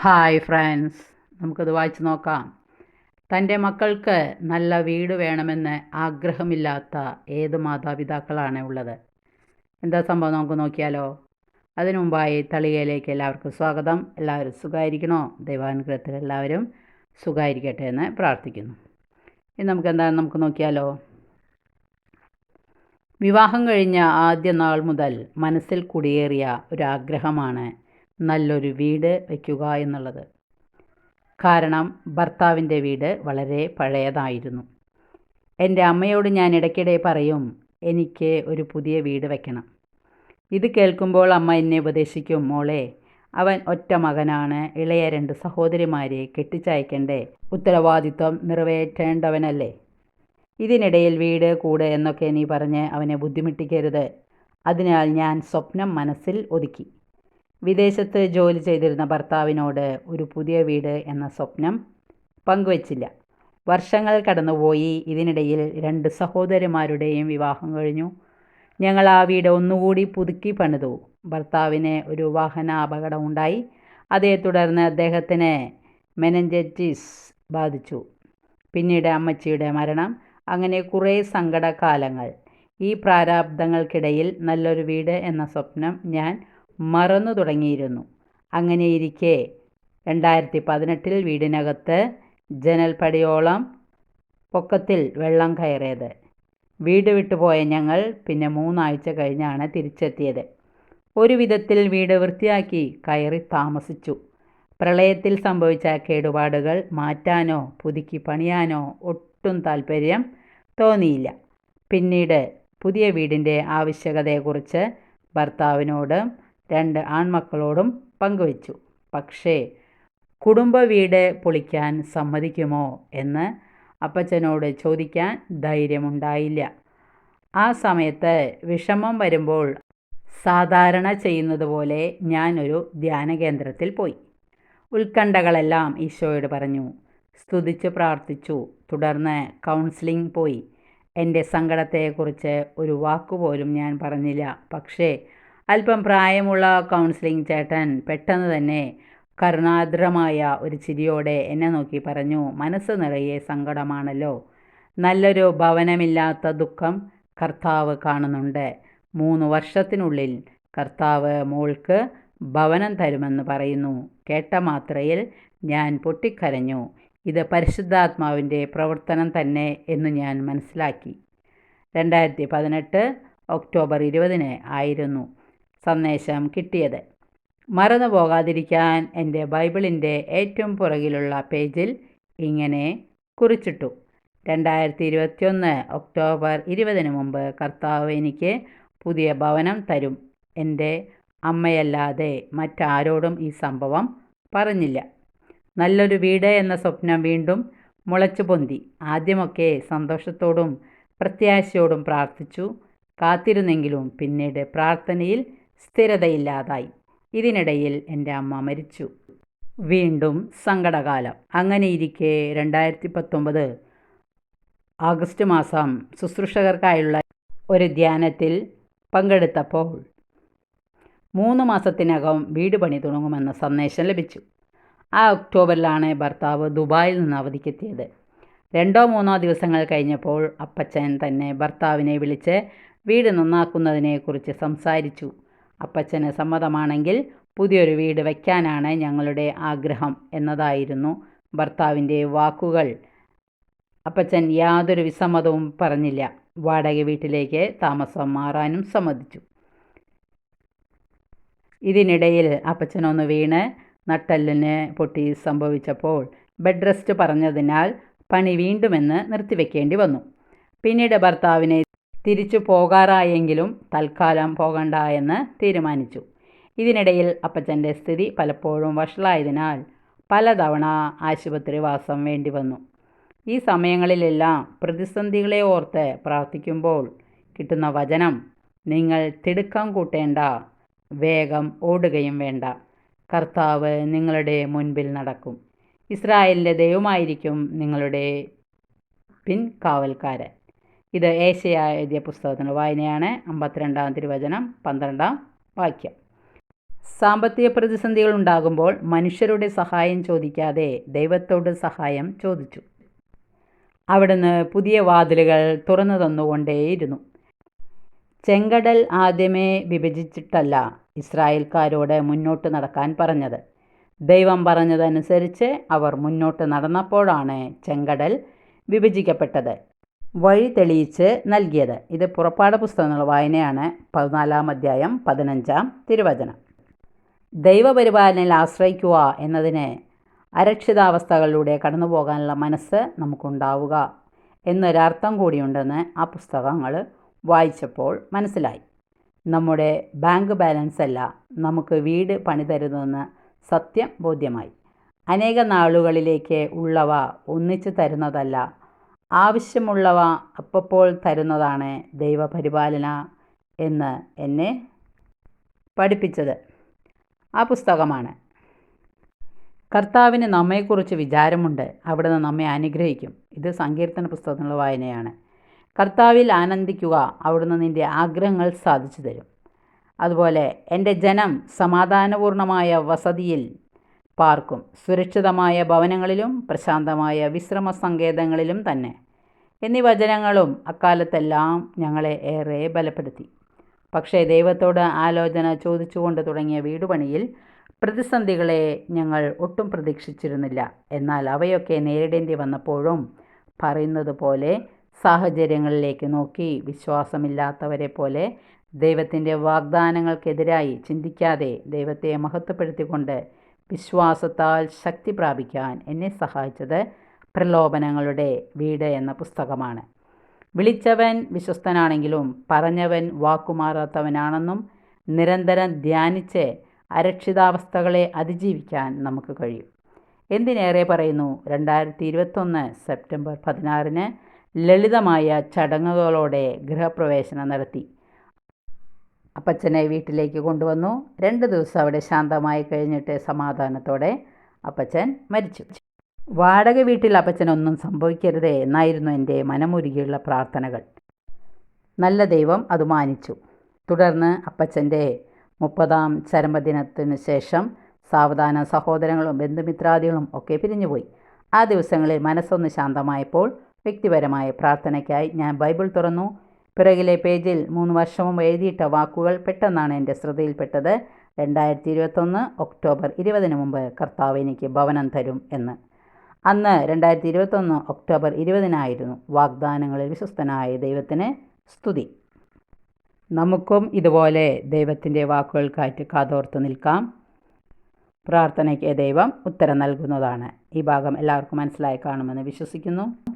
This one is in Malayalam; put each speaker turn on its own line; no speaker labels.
ഹായ് ഫ്രണ്ട്സ് നമുക്കത് വായിച്ചു നോക്കാം. തന്റെ മക്കൾക്ക് നല്ല വീട് വേണമെന്ന് ആഗ്രഹമില്ലാത്ത ഏത് മാതാപിതാക്കളാണ് ഉള്ളത്? എന്താ സംഭവം നമുക്ക് നോക്കിയാലോ? അതിനു മുമ്പായി തളികയിലേക്ക് എല്ലാവർക്കും സ്വാഗതം. എല്ലാവരും സുഖമായിരിക്കണോ ദൈവാനുഗ്രഹത്തിൽ എല്ലാവരും സുഖമായിരിക്കട്ടെ എന്ന് പ്രാർത്ഥിക്കുന്നു. ഇനി നമുക്ക് എന്താണ് നമുക്ക് നോക്കിയാലോ? വിവാഹം കഴിഞ്ഞ ആദ്യ നാൾ മുതൽ മനസ്സിൽ കുടിയേറിയ ഒരാഗ്രഹമാണ് നല്ലൊരു വീട് വയ്ക്കുക എന്നുള്ളത്. കാരണം ഭർത്താവിന്റെ വീട് വളരെ പഴയതായിരുന്നു. എന്റെ അമ്മയോട് ഞാൻ ഇടയ്ക്കിടെ പറയും എനിക്ക് ഒരു പുതിയ വീട് വയ്ക്കണം. ഇത് കേൾക്കുമ്പോൾ അമ്മ എന്നെ ഉപദേശിക്കും മോളെ അവൻ ഒറ്റ മകനാണ്. ഇളയ രണ്ട് സഹോദരിമാരെ കെട്ടിച്ചയക്കേണ്ടേ? ഉത്തരവാദിത്വം നിറവേറ്റേണ്ടവനല്ലേ? ഇതിനിടയിൽ വീട് കൂട് എന്നൊക്കെ നീ പറഞ്ഞ് അവനെ ബുദ്ധിമുട്ടിക്കരുത്. അതിനാൽ ഞാൻ സ്വപ്നം മനസ്സിൽ ഒതുക്കി. വിദേശത്ത് ജോലി ചെയ്തിരുന്ന ഭർത്താവിനോട് ഒരു പുതിയ വീട് എന്ന സ്വപ്നം പങ്കുവച്ചില്ല. വർഷങ്ങൾ കടന്നുപോയി. ഇതിനിടയിൽ രണ്ട് സഹോദരന്മാരുടെയും വിവാഹം കഴിഞ്ഞു. ഞങ്ങൾ ആ വീട് ഒന്നുകൂടി പുതുക്കി പണിതു. ഭർത്താവിന് ഒരു വാഹന അപകടം ഉണ്ടായി അതേ തുടർന്ന് അദ്ദേഹത്തിന് മെനഞ്ചറ്റിസ് ബാധിച്ചു. പിന്നീട് അമ്മച്ചിയുടെ മരണം. അങ്ങനെ കുറേ സങ്കടകാലങ്ങൾ. ഈ പ്രാരാബ്ദങ്ങൾക്കിടയിൽ നല്ലൊരു വീട് എന്ന സ്വപ്നം ഞാൻ മറന്നു തുടങ്ങിയിരുന്നു. അങ്ങനെയിരിക്കെ രണ്ടായിരത്തി പതിനെട്ടിൽ വീടിനകത്ത് ജനൽപ്പടിയോളം പൊക്കത്തിൽ വെള്ളം കയറിയത്. വീട് വിട്ടുപോയ ഞങ്ങൾ പിന്നെ മൂന്നാഴ്ച കഴിഞ്ഞാണ് തിരിച്ചെത്തിയത്. ഒരു വിധത്തിൽ വീട് വൃത്തിയാക്കി കയറി താമസിച്ചു. പ്രളയത്തിൽ സംഭവിച്ച കേടുപാടുകൾ മാറ്റാനോ പുതുക്കി പണിയാനോ ഒട്ടും താല്പര്യം തോന്നിയില്ല. പിന്നീട് പുതിയ വീടിന്റെ ആവശ്യകതയെക്കുറിച്ച് ഭർത്താവിനോട് രണ്ട് ആൺമക്കളോടും പങ്കുവച്ചു. പക്ഷേ കുടുംബ വീട് പൊളിക്കാൻ സമ്മതിക്കുമോ എന്ന് അപ്പച്ചനോട് ചോദിക്കാൻ ധൈര്യമുണ്ടായില്ല. ആ സമയത്ത് വിഷമം വരുമ്പോൾ സാധാരണ ചെയ്യുന്നത് പോലെ ഞാനൊരു ധ്യാന കേന്ദ്രത്തിൽ പോയി. ഉത്കണ്ഠകളെല്ലാം ഈശോയോട് പറഞ്ഞു. സ്തുതിച്ച് പ്രാർത്ഥിച്ചു. തുടർന്ന് കൗൺസിലിംഗ് പോയി. എന്റെ സങ്കടത്തെക്കുറിച്ച് ഒരു വാക്കുപോലും ഞാൻ പറഞ്ഞില്ല. പക്ഷേ അല്പം പ്രായമുള്ള കൗൺസിലിംഗ് ചേട്ടൻ പെട്ടെന്ന് തന്നെ കരുണാദ്രമായ ഒരു ചിരിയോടെ എന്നെ നോക്കി പറഞ്ഞു മനസ്സ് നിറയെ സങ്കടമാണല്ലോ. നല്ലൊരു ഭവനമില്ലാത്ത ദുഃഖം കർത്താവ് കാണുന്നുണ്ട്. മൂന്ന് വർഷത്തിനുള്ളിൽ കർത്താവ് മോൾക്ക് ഭവനം തരുമെന്ന് പറയുന്നു. കേട്ട മാത്രയിൽ ഞാൻ പൊട്ടിക്കരഞ്ഞു. ഇത് പരിശുദ്ധാത്മാവിന്റെ പ്രവർത്തനം തന്നെ എന്ന് ഞാൻ മനസ്സിലാക്കി. രണ്ടായിരത്തി പതിനെട്ട് ഒക്ടോബർ ഇരുപതിന് ആയിരുന്നു. സന്ദേശം കിട്ടിയത്. മറന്നു പോകാതിരിക്കാൻ എന്റെ ബൈബിളിന്റെ ഏറ്റവും പുറകിലുള്ള പേജിൽ ഇങ്ങനെ കുറിച്ചിട്ടു. രണ്ടായിരത്തി ഇരുപത്തിയൊന്ന് ഒക്ടോബർ ഇരുപതിന് മുമ്പ് കർത്താവ് എനിക്ക് പുതിയ ഭവനം തരും. എന്റെ അമ്മയല്ലാതെ മറ്റാരോടും ഈ സംഭവം പറഞ്ഞില്ല. നല്ലൊരു വീട് എന്ന സ്വപ്നം വീണ്ടും മുളച്ചു പൊന്തി. ആദ്യമൊക്കെ സന്തോഷത്തോടും പ്രത്യാശയോടും പ്രാർത്ഥിച്ചു. കാത്തിരുന്നെങ്കിലും പിന്നീട് പ്രാർത്ഥനയിൽ സ്ഥിരതയില്ലാതായി. ഇതിനിടയിൽ എന്റെ അമ്മ മരിച്ചു. വീണ്ടും സങ്കടകാലം. അങ്ങനെയിരിക്കെ രണ്ടായിരത്തി പത്തൊമ്പത് ആഗസ്റ്റ് മാസം ശുശ്രൂഷകർക്കായുള്ള ഒരു ധ്യാനത്തിൽ പങ്കെടുത്തപ്പോൾ മൂന്ന് മാസത്തിനകം വീട് പണി തുടങ്ങുമെന്ന സന്ദേശം ലഭിച്ചു. ആ ഒക്ടോബറിലാണ് ഭർത്താവ് ദുബായിൽ നിന്ന് അവധിക്കെത്തിയത്. രണ്ടോ മൂന്നോ ദിവസങ്ങൾ കഴിഞ്ഞപ്പോൾ അപ്പച്ചൻ തന്നെ ഭർത്താവിനെ വിളിച്ച് വീട് നന്നാക്കുന്നതിനെക്കുറിച്ച് സംസാരിച്ചു. അപ്പച്ചന് സമ്മതമാണെങ്കിൽ പുതിയൊരു വീട് വയ്ക്കാനാണ് ഞങ്ങളുടെ ആഗ്രഹം എന്നതായിരുന്നു ഭർത്താവിന്റെ വാക്കുകൾ. അപ്പച്ചൻ യാതൊരു വിസമ്മതവും പറഞ്ഞില്ല. വാടക വീട്ടിലേക്ക് താമസം മാറാനും സമ്മതിച്ചു. ഇതിനിടയിൽ അപ്പച്ചനൊന്ന് വീണ് നട്ടെല്ലിന് പൊട്ടി സംഭവിച്ചപ്പോൾ ബെഡ് റെസ്റ്റ് പറഞ്ഞതിനാൽ പണി വീണ്ടുമെന്ന് നിർത്തിവെക്കേണ്ടി വന്നു. പിന്നീട് ഭർത്താവിനെ തിരിച്ചു പോകാറായെങ്കിലും തൽക്കാലം പോകണ്ട എന്ന് തീരുമാനിച്ചു. ഇതിനിടയിൽ അപ്പച്ചന്റെ സ്ഥിതി പലപ്പോഴും വഷളായതിനാൽ പലതവണ ആശുപത്രിവാസം വേണ്ടി വന്നു. ഈ സമയങ്ങളിലെല്ലാം പ്രതിസന്ധികളെ ഓർത്ത് പ്രാർത്ഥിക്കുമ്പോൾ കിട്ടുന്ന വചനം നിങ്ങൾ തിടുക്കം കൂട്ടേണ്ട വേഗം ഓടുകയും വേണ്ട. കർത്താവ് നിങ്ങളുടെ മുൻപിൽ നടക്കും. ഇസ്രായേലിന്റെ ദൈവമായിരിക്കും നിങ്ങളുടെ പിൻകാവൽക്കാരൻ. ഇത് ഏശയ എഴുതിയ പുസ്തകത്തിന്റെ വായനയാണ് അമ്പത്തിരണ്ടാം തിരുവചനം പന്ത്രണ്ടാം വാക്യം. സാമ്പത്തിക പ്രതിസന്ധികൾ ഉണ്ടാകുമ്പോൾ മനുഷ്യരുടെ സഹായം ചോദിക്കാതെ ദൈവത്തോട് സഹായം ചോദിച്ചു. അവിടുന്ന് പുതിയ വാതിലുകൾ തുറന്നു തന്നുകൊണ്ടേയിരുന്നു. ചെങ്കടൽ ആദ്യമേ വിഭജിച്ചിട്ടല്ല ഇസ്രായേൽക്കാരോട് മുന്നോട്ട് നടക്കാൻ പറഞ്ഞത്. ദൈവം പറഞ്ഞതനുസരിച്ച് അവർ മുന്നോട്ട് നടന്നപ്പോഴാണ് ചെങ്കടൽ വിഭജിക്കപ്പെട്ടത്. വഴി തെളിയിച്ച് നൽകിയത്. ഇത് പുറപ്പാട് പുസ്തകങ്ങളുടെ വായനയാണ്. പതിനാലാം അധ്യായം പതിനഞ്ചാം തിരുവചനം. ദൈവപരിപാലനയിൽ ആശ്രയിക്കുക എന്നതിന് അരക്ഷിതാവസ്ഥകളിലൂടെ കടന്നു പോകാനുള്ള മനസ്സ് നമുക്കുണ്ടാവുക എന്നൊരർത്ഥം കൂടിയുണ്ടെന്ന് ആ പുസ്തകങ്ങൾ വായിച്ചപ്പോൾ മനസ്സിലായി. നമ്മുടെ ബാങ്ക് ബാലൻസ് അല്ല നമുക്ക് വീട് പണിതരുന്നതെന്ന് സത്യം ബോധ്യമായി. അനേക നാളുകളിലേക്ക് ഉള്ളവ ഒന്നിച്ചു തരുന്നതല്ല ആവശ്യമുള്ളവ അപ്പോൾ തരുന്നതാണ് ദൈവപരിപാലന എന്ന് എന്നെ പഠിപ്പിച്ചത്. ആ പുസ്തകമാണ്. കർത്താവിന് നമ്മെക്കുറിച്ച് വിചാരമുണ്ട്. അവിടുന്ന് നമ്മെ അനുഗ്രഹിക്കും. ഇത് സങ്കീർത്തന പുസ്തകത്തിനുള്ള വായനയാണ്. കർത്താവിൽ ആനന്ദിക്കുക അവിടുന്ന് നിന്റെ ആഗ്രഹങ്ങൾ സാധിച്ചു തരും. അതുപോലെ എന്റെ ജനം സമാധാനപൂർണമായ വസതിയിൽ പാർക്കും. സുരക്ഷിതമായ ഭവനങ്ങളിലും പ്രശാന്തമായ വിശ്രമ സങ്കേതങ്ങളിലും തന്നെ. എന്നീ വചനങ്ങളും അക്കാലത്തെല്ലാം ഞങ്ങളെ ഏറെ ബലപ്പെടുത്തി. പക്ഷേ ദൈവത്തോട് ആലോചന ചോദിച്ചുകൊണ്ട് തുടങ്ങിയ വീടുപണിയിൽ പ്രതിസന്ധികളെ ഞങ്ങൾ ഒട്ടും പ്രതീക്ഷിച്ചിരുന്നില്ല. എന്നാൽ അവയൊക്കെ നേരിടേണ്ടി വന്നപ്പോഴും പറയുന്നത് പോലെ സാഹചര്യങ്ങളിലേക്ക് നോക്കി വിശ്വാസമില്ലാത്തവരെ പോലെ ദൈവത്തിന്റെ വാഗ്ദാനങ്ങൾക്കെതിരായി ചിന്തിക്കാതെ ദൈവത്തെ മഹത്വപ്പെടുത്തിക്കൊണ്ട് വിശ്വാസത്താൽ ശക്തി പ്രാപിക്കാൻ എന്നെ സഹായിച്ചത് പ്രലോഭനങ്ങളുടെ വീട് എന്ന പുസ്തകമാണ്. വിളിച്ചവൻ വിശ്വസ്തനാണെങ്കിലും പറഞ്ഞവൻ വാക്കുമാറാത്തവനാണെന്നും നിരന്തരം ധ്യാനിച്ച് അരക്ഷിതാവസ്ഥകളെ അതിജീവിക്കാൻ നമുക്ക് കഴിയും. എന്തിനേറെ പറയുന്നു? രണ്ടായിരത്തി ഇരുപത്തൊന്ന് സെപ്റ്റംബർ പതിനാറിന് ലളിതമായ ചടങ്ങുകളോടെ ഗൃഹപ്രവേശനം നടത്തി. അപ്പച്ചനെ വീട്ടിലേക്ക് കൊണ്ടുവന്നു. രണ്ട് ദിവസം അവിടെ ശാന്തമായി കഴിഞ്ഞിട്ട് സമാധാനത്തോടെ അപ്പച്ചൻ മരിച്ചു. വാടക വീട്ടിൽ അപ്പച്ചനൊന്നും സംഭവിക്കരുതേ എന്നായിരുന്നു എന്റെ മനമുരുകിയുള്ള പ്രാർത്ഥനകൾ. നല്ല ദൈവം അത് മാനിച്ചു. തുടർന്ന് അപ്പച്ചന്റെ മുപ്പതാം ചരമദിനത്തിന് ശേഷം സാവധാന സഹോദരങ്ങളും ബന്ധുമിത്രാദികളും ഒക്കെ പിരിഞ്ഞുപോയി. ആ ദിവസങ്ങളിൽ മനസ്സൊന്ന് ശാന്തമായപ്പോൾ വ്യക്തിപരമായ പ്രാർത്ഥനയ്ക്കായി ഞാൻ ബൈബിൾ തുറന്നു. പിറകിലെ പേജിൽ മൂന്ന് വർഷവും എഴുതിയിട്ട വാക്കുകൾ പെട്ടെന്നാണ് എന്റെ ശ്രദ്ധയിൽപ്പെട്ടത്. രണ്ടായിരത്തി ഇരുപത്തൊന്ന് ഒക്ടോബർ ഇരുപതിന് മുമ്പ് കർത്താവ് എനിക്ക് ഭവനം തരും എന്ന്. അന്ന് രണ്ടായിരത്തി ഇരുപത്തൊന്ന് ഒക്ടോബർ ഇരുപതിനായിരുന്നു വാഗ്ദാനങ്ങളിൽ വിശ്വസ്തനായ ദൈവത്തിന് സ്തുതി. നമുക്കും ഇതുപോലെ ദൈവത്തിന്റെ വാക്കുകൾക്കായിട്ട് കാതോർത്ത് നിൽക്കാം. പ്രാർത്ഥനയ്ക്ക് ദൈവം ഉത്തരം നൽകുന്നതാണ്. ഈ ഭാഗം എല്ലാവർക്കും മനസ്സിലായി കാണുമെന്ന് വിശ്വസിക്കുന്നു.